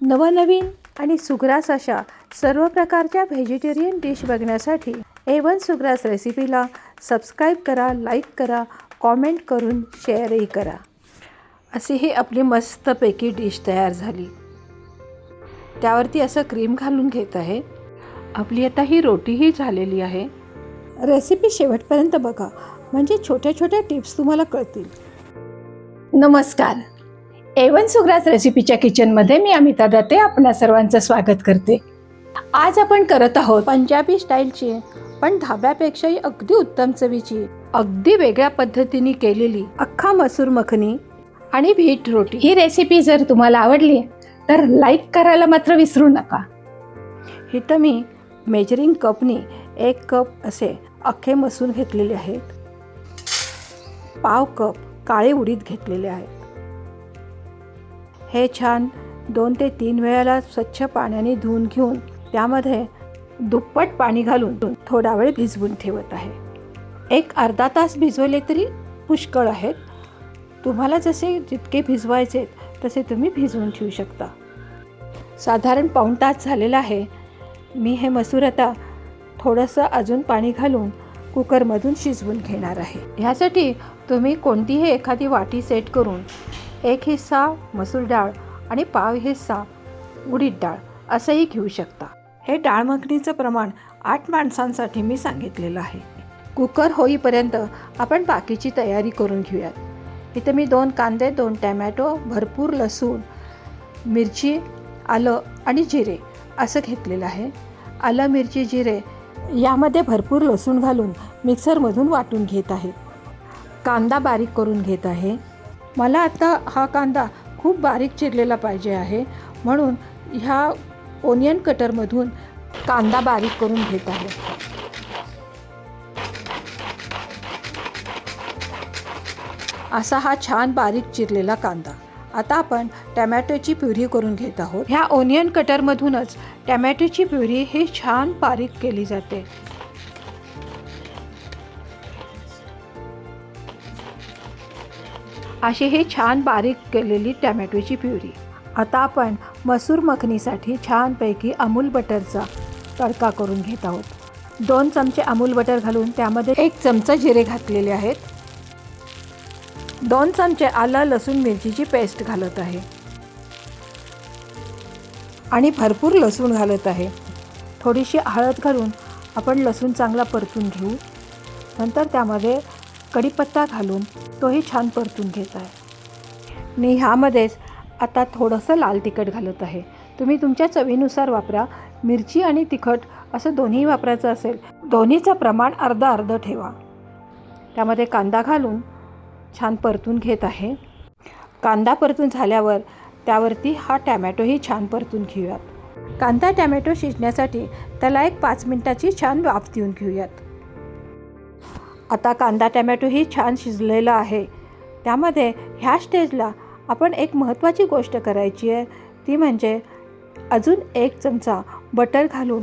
नवनवीन आणि सुग्रास अशा सर्व प्रकारच्या व्हेजिटेरियन डिश बघण्यासाठी ए वन सुग्रास रेसिपीला सबस्क्राईब करा लाईक करा कॉमेंट करून शेअरही करा. अशी ही आपली मस्तपैकी डिश तयार झाली. त्यावरती असं क्रीम घालून घेत आहे. आपली आता ही रोटीही झालेली आहे. रेसिपी शेवटपर्यंत बघा. म्हणजे छोट्या छोट्या टिप्स तुम्हाला कळतील. नमस्कार. एवन सुग्रास रेसिपीच्या किचनमध्ये मी अमिता दत्ते आपणा सर्वांचं स्वागत करते. आज आपण करत आहोत पंजाबी स्टाईलची पण धाब्यापेक्षाही अगदी उत्तम चवीची. अगदी वेगळ्या पद्धतीने केलेली अख्खा मसूर मखनी आणि व्हीट रोटी. ही रेसिपी जर तुम्हाला आवडली तर लाईक करायला मात्र विसरू नका. इथं मी मेजरिंग कपनी एक कप असे अख्खे मसूर घेतलेले आहेत. पाव कप काळे उडीद घेतलेले आहेत. हे छान दोन ते तीन वेळाला स्वच्छ पाण्याने धुवून घेऊन त्यामध्ये दुप्पट पाणी घालून थोडा वेळ भिजवून ठेवत आहे. एक अर्धा तास भिजवले तरी पुष्कळ आहेत. तुम्हाला जसे जितके भिजवायचे तसे तुम्ही भिजवून ठेवू शकता. साधारण पाऊण तास झालेला आहे. मी हे मसूर आता थोडंसं अजून पाणी घालून कुकरमधून शिजवून घेणार आहे. ह्यासाठी तुम्ही कोणतीही एखादी वाटी सेट करून एक हिस्सा मसूर डाळ आणि पाव हिस्सा उडीद डाळ असंही घेऊ शकता. हे डाळ मखणीचं प्रमाण आठ माणसांसाठी मी सांगितलेलं आहे. कुकर होईपर्यंत आपण बाकीची तयारी करून घेऊयात. इथं मी दोन कांदे दोन टॅमॅटो भरपूर लसूण मिरची आलं आणि जिरे असं घेतलेलं आहे. आलं मिरची जिरे यामध्ये भरपूर लसूण घालून मिक्सरमधून वाटून घेत आहे. कांदा बारीक करून घेत आहे. मला आता हा कांदा खूप बारीक चिरलेला पाहिजे आहे. म्हणून ह्या ओनियन कटरमधून कांदा बारीक करून घेत आहे. असा हा छान बारीक चिरलेला कांदा. आता आपण टॅमॅटोची प्युरी करून घेत आहोत. ह्या ओनियन कटरमधूनच टॅमॅटोची प्युरी ही छान बारीक केली जाते. अशी ही छान बारीक केलेली टॅमॅटोची प्युरी. आता आपण मसूर मखनीसाठी छानपैकी अमूल बटरचा तडका करून घेत आहोत. दोन चमचे अमूल बटर घालून त्यामध्ये एक चमचा जिरे घातलेले आहेत. दोन चमचे आलं लसूण मिरचीची पेस्ट घालत आहे. आणि भरपूर लसूण घालत आहे. थोडीशी हळद घालून आपण लसूण चांगला परतून घेऊ. नंतर त्यामध्ये कढीपत्ता घालून तोही छान परतून घेत आहे. मी ह्यामध्येच आता थोडंसं लाल तिखट घालत आहे. तुम्ही तुमच्या चवीनुसार वापरा. मिरची आणि तिखट असं दोन्ही वापरायचं असेल दोन्हीचं प्रमाण अर्धा अर्ध ठेवा. त्यामध्ये कांदा घालून छान परतून घेत आहे. कांदा परतून झाल्यावर त्यावरती हा टॅमॅटोही छान परतून घेऊयात. कांदा टॅमॅटो शिजण्यासाठी त्याला एक पाच मिनटाची छान वाफ देऊन घेऊयात. आता कांदा टॅमॅटोही छान शिजलेला आहे. त्यामध्ये ह्या स्टेजला आपण एक महत्त्वाची गोष्ट करायची आहे. ती म्हणजे अजून एक चमचा बटर घालून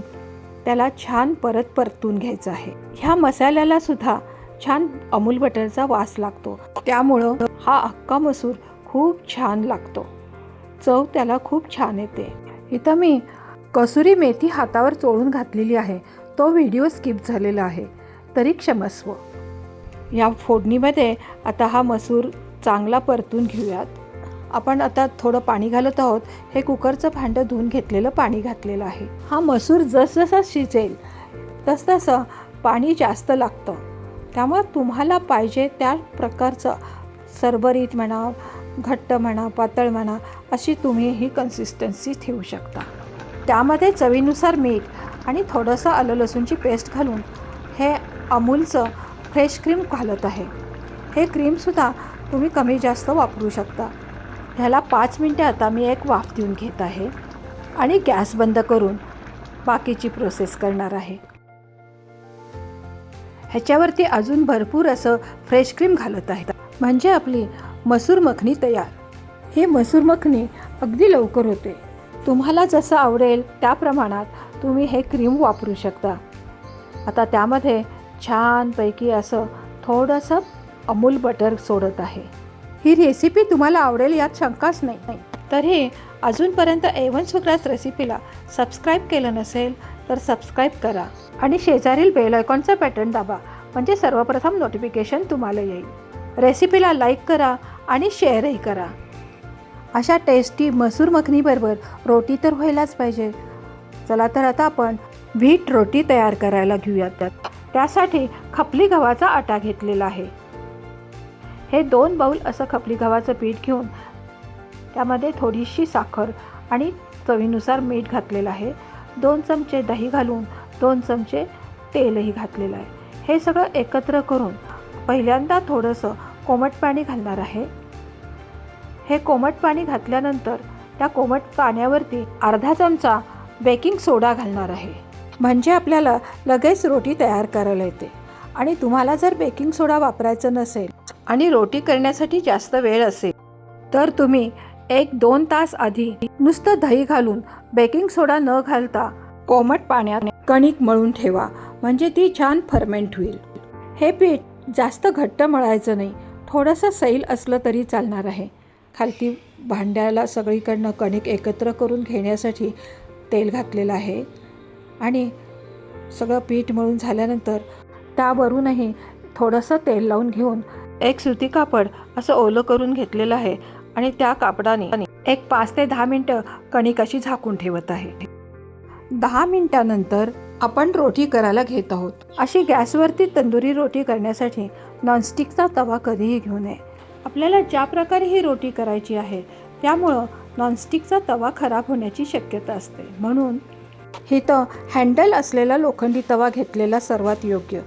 त्याला छान परत परतून घ्यायचं आहे. ह्या मसाल्याला सुद्धा छान अमूल बटरचा वास लागतो. त्यामुळं हा अख्खा मसूर खूप छान लागतो. चव त्याला खूप छान येते. इथं मी कसुरी मेथी हातावर चोळून घातलेली आहे. तो व्हिडिओ स्किप झालेला आहे. तरी क्षमस्व. ह्या फोडणीमध्ये आता हा मसूर चांगला परतून घेऊयात. आपण आता थोडं पाणी घालत आहोत. हे कुकरचं भांडं धुवून घेतलेलं पाणी घातलेलं आहे. हा मसूर जसजसा शिजेल तसतसं पाणी जास्त लागतं. त्यामुळे तुम्हाला पाहिजे त्या प्रकारचं सरबरीत म्हणा घट्ट म्हणा पातळ म्हणा अशी तुम्ही ही कन्सिस्टन्सी ठेवू शकता. त्यामध्ये चवीनुसार मीठ आणि थोडंसं आलं लसूणची पेस्ट घालून हे अमूलचं फ्रेश क्रीम घालत आहे. हे क्रीमसुद्धा तुम्ही कमी जास्त वापरू शकता. ह्याला पाच मिनटे आता मी एक वाफ देऊन घेत आहे आणि गॅस बंद करून बाकीची प्रोसेस करणार आहे. ह्याच्यावरती अजून भरपूर असं फ्रेश क्रीम घालत आहे. म्हणजे आपली मसूर मखनी तयार. हे मसूर मखनी अगदी लवकर होते. तुम्हाला जसं आवडेल त्या प्रमाणात तुम्ही हे क्रीम वापरू शकता. आता त्यामध्ये छानपैकी असं थोडंसं अमूल बटर सोडत आहे. ही रेसिपी तुम्हाला आवडेल यात शंकाच नाही. तरी अजूनपर्यंत ए सुग्रास रेसिपीला सबस्क्राईब केलं नसेल तर सबस्क्राईब करा आणि शेजारील बेल आयकॉनचा पॅटर्न दाबा म्हणजे सर्वप्रथम नोटिफिकेशन तुम्हाला येईल. रेसिपीला लाईक करा आणि शेअरही करा. अशा टेस्टी मसूर मखनीबरोबर रोटी तर व्हायलाच पाहिजे. चला तर आता आपण व्हीट रोटी तयार करायला घेऊयात त्यासाठी खपली गव्हाचा आटा घेतलेला आहे. हे दोन बाऊल असं खपली गव्हाचं पीठ घेऊन त्यामध्ये थोडीशी साखर आणि चवीनुसार मीठ घातलेलं आहे. दोन चमचे दही घालून दोन चमचे तेलही घातलेलं आहे. हे सगळं एकत्र करून पहिल्यांदा थोडंसं कोमट पाणी घालणार आहे. हे कोमट पाणी घातल्यानंतर त्या कोमट पाण्यावरती अर्धा चमचा बेकिंग सोडा घालणार आहे. म्हणजे आपल्याला लगेच रोटी तयार करायला येते. आणि तुम्हाला जर बेकिंग सोडा वापरायचं नसेल आणि रोटी करण्यासाठी जास्त वेळ असेल तर तुम्ही एक दोन तास आधी नुसतं दही घालून बेकिंग सोडा न घालता कोमट पाण्यात कणिक मळून ठेवा म्हणजे ती छान फर्मेंट होईल. हे पीठ जास्त घट्ट मळायचं नाही थोडंसं सैल असलं तरी चालणार आहे. खालती भांड्याला सगळीकडनं कणिक एकत्र करून घेण्यासाठी तेल घातलेलं आहे. आणि सगळं पीठ मळून झाल्यानंतर त्यावरूनही थोडंसं तेल लावून घेऊन एक सुती कापड असं ओलं करून घेतलेलं आहे आणि त्या कापडाने एक पाच ते दहा मिनटं कणिकाशी झाकून ठेवत आहे. दहा मिनटानंतर आपण रोटी करायला घेत आहोत. अशी गॅसवरती तंदुरी रोटी करण्यासाठी नॉनस्टिकचा तवा कधीही घेऊ नये. आपल्याला ज्या प्रकारे ही रोटी करायची आहे त्यामुळं नॉनस्टिकचा तवा खराब होण्याची शक्यता असते. म्हणून इथं हँडल असलेला लोखंडी तवा घेतलेला सर्वात योग्य.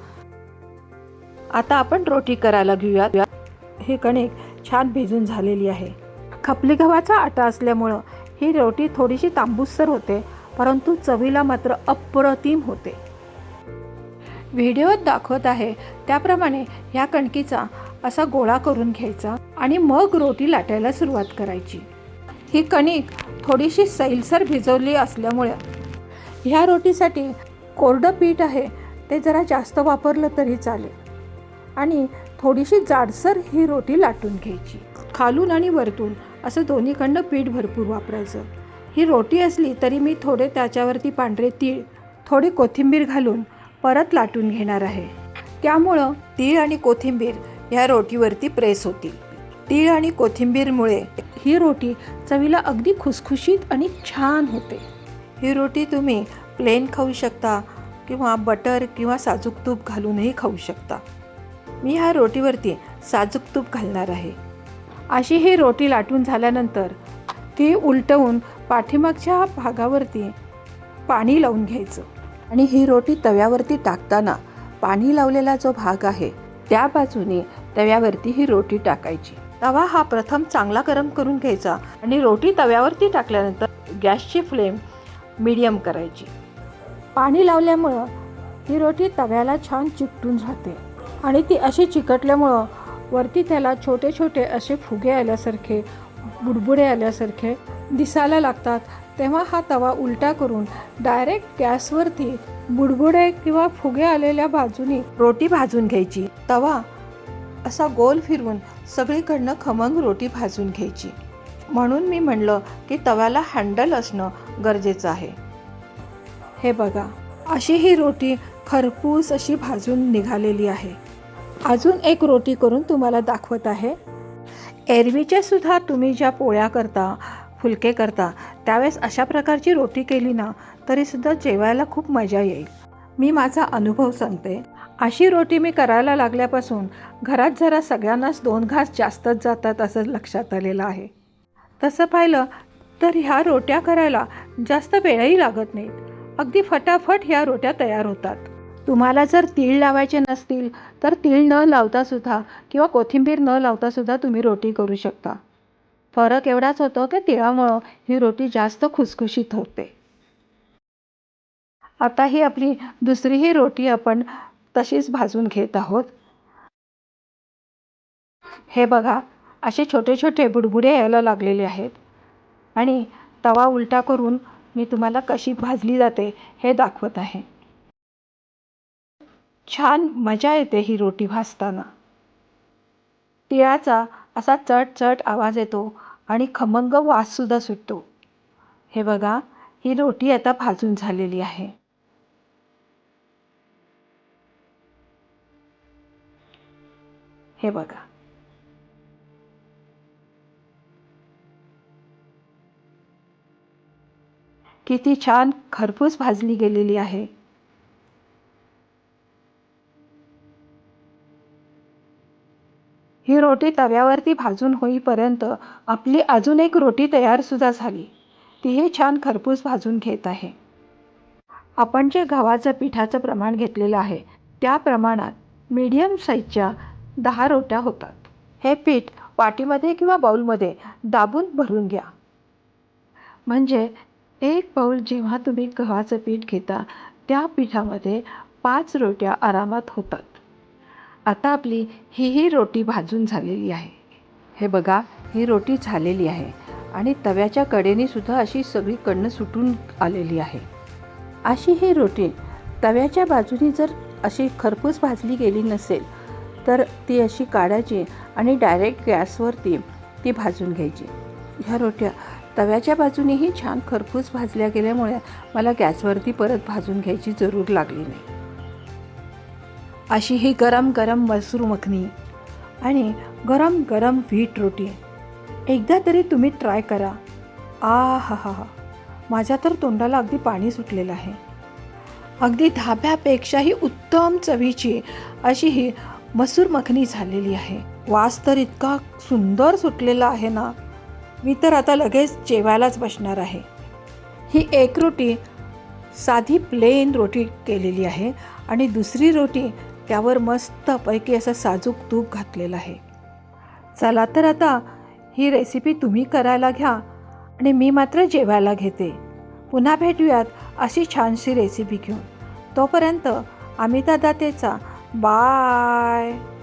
आता आपण रोटी करायला घेऊयात. ही कणिक छान भिजून झालेली आहे. खपली गव्हाचा आटा असल्यामुळं ही रोटी थोडीशी तांबूसर होते परंतु चवीला मात्र अप्रतिम होते. व्हिडिओत दाखवत आहे त्याप्रमाणे ह्या कणकीचा असा गोळा करून घ्यायचा आणि मग रोटी लाटायला सुरुवात करायची. ही कणिक थोडीशी सैलसर भिजवली असल्यामुळे ह्या रोटीसाठी कोरडं पीठ आहे ते जरा जास्त वापरलं तरी चालेल. आणि थोडीशी जाडसर ही रोटी लाटून घ्यायची. खालून आणि वरतून असं दोन्हीकडनं पीठ भरपूर वापरायचं. ही रोटी असली तरी मी थोडे त्याच्यावरती पांढरे तीळ थोडी कोथिंबीर घालून परत लाटून घेणार आहे. त्यामुळं तीळ आणि कोथिंबीर ह्या रोटीवरती प्रेस होतील. तीळ आणि कोथिंबीरमुळे ही रोटी चवीला अगदी खुसखुशीत आणि छान होते. ही रोटी तुम्ही प्लेन खाऊ शकता किंवा बटर किंवा साजूक तूप घालूनही खाऊ शकता. मी ह्या रोटीवरती साजूक तूप घालणार आहे. अशी ही रोटी लाटून झाल्यानंतर ती उलटवून पाठीमागच्या भागावरती पाणी लावून घ्यायचं. आणि ही रोटी तव्यावरती टाकताना पाणी लावलेला जो भाग आहे त्या बाजूने तव्यावरती ही रोटी टाकायची. तवा हा प्रथम चांगला गरम करून घ्यायचा आणि रोटी तव्यावरती टाकल्यानंतर गॅसची फ्लेम मीडियम करायची. पाणी लावल्यामुळं ही रोटी तव्याला छान चिकटून राहते आणि ती अशी चिकटल्यामुळं वरती त्याला छोटे छोटे असे फुगे आल्यासारखे बुडबुडे आल्यासारखे दिसायला लागतात. तेव्हा हा तवा उलटा करून डायरेक्ट गॅसवरती बुडबुडे किंवा फुगे आलेल्या बाजूनी रोटी भाजून घ्यायची. तवा असा गोल फिरवून सगळीकडनं खमंग रोटी भाजून घ्यायची. म्हणून मी म्हणलं की तव्याला हँडल असणं गरजेचं आहे. हे बघा अशी ही रोटी खरपूस अशी भाजून निघालेली आहे. अजून एक रोटी करून तुम्हाला दाखवत आहे. एरवीच्या सुद्धा तुम्ही ज्या पोळ्या करता फुलके करता त्यावेळेस अशा प्रकारची रोटी केली ना तरीसुद्धा जेवायला खूप मजा येईल. मी माझा अनुभव सांगते. अशी रोटी मी करायला लागल्यापासून घरात जरा सगळ्यांनाच दोन घास जास्तच जातात असं लक्षात आलेलं आहे. तसं पाहिलं तर ह्या रोट्या करायला जास्त वेळही लागत नाहीत. अगदी फटाफट ह्या रोट्या तयार होतात. तुम्हाला जर तीळ लावायचे नसतील तर तीळ न लावता सुद्धा किंवा कोथिंबीर न लावता सुद्धा तुम्ही रोटी करू शकता. फरक एवढाच होतो की तिळामुळं ही रोटी जास्त खुसखुशीत होते. आता ही आपली दुसरी ही रोटी आपण तशीच भाजून घेत आहोत. हे बघा असे छोटे छोटे बुडबुडे यायला लागलेले आहेत. आणि तवा उलटा करून मी तुम्हाला कशी भाजली जाते हे दाखवत आहे. छान मजा येते ही रोटी भाजताना. तिळाचा असा चट चट आवाज येतो आणि खमंग वाससुद्धा सुटतो. हे बघा ही रोटी आता भाजून झालेली आहे. हे बघा. किती छान खरपूस भाजली गेलेली आहे. ही रोटी तव्यावरती भाजून होईपर्यंत आपली अजून एक रोटी तयारसुद्धा झाली. तीही छान खरपूस भाजून घेत आहे. आपण जे गव्हाचं पिठाचं प्रमाण घेतलेलं आहे त्या प्रमाणात मीडियम साईजच्या दहा रोट्या होतात. हे पीठ वाटीमध्ये किंवा बाऊलमध्ये दाबून भरून घ्या. म्हणजे एक पाऊल जेव्हा तुम्ही गव्हाचं पीठ घेता त्या पिठामध्ये पाच रोट्या आरामात होतात. आता आपली ही ही रोटी भाजून झालेली आहे. हे बघा ही रोटी झालेली आहे आणि तव्याच्या कडेनेसुद्धा अशी सगळी कडणं सुटून आलेली आहे. अशी ही रोटी तव्याच्या बाजूनी जर अशी खरपूस भाजली गेली नसेल तर ती अशी काढायची आणि डायरेक्ट गॅसवरती ती भाजून घ्यायची. ह्या रोट्या तव्याच्या बाजूनेही छान खरपूस भाजल्या गेल्यामुळे मला गॅसवरती परत भाजून घ्यायची जरूर लागली नाही. अशी ही गरम गरम मसूर मखनी आणि गरम गरम व्हीट रोटी एकदा तरी तुम्ही ट्राय करा. आ हा हा हा माझ्या तर तोंडाला अगदी पाणी सुटलेलं आहे. अगदी धाब्यापेक्षाही उत्तम चवीची अशी ही मसूर मखनी झालेली आहे. वास तर इतका सुंदर सुटलेला आहे ना? मी तर आता लगेच जेवायलाच बसणार आहे. ही एक रोटी साधी प्लेन रोटी केलेली आहे आणि दुसरी रोटी त्यावर मस्तपैकी असं साजूक तूप घातलेलं आहे. चला तर आता ही रेसिपी तुम्ही करायला घ्या आणि मी मात्र जेवायला घेते. पुन्हा भेटूयात अशी छानशी रेसिपी घेऊन. तोपर्यंत अमिता दातेचा बाय.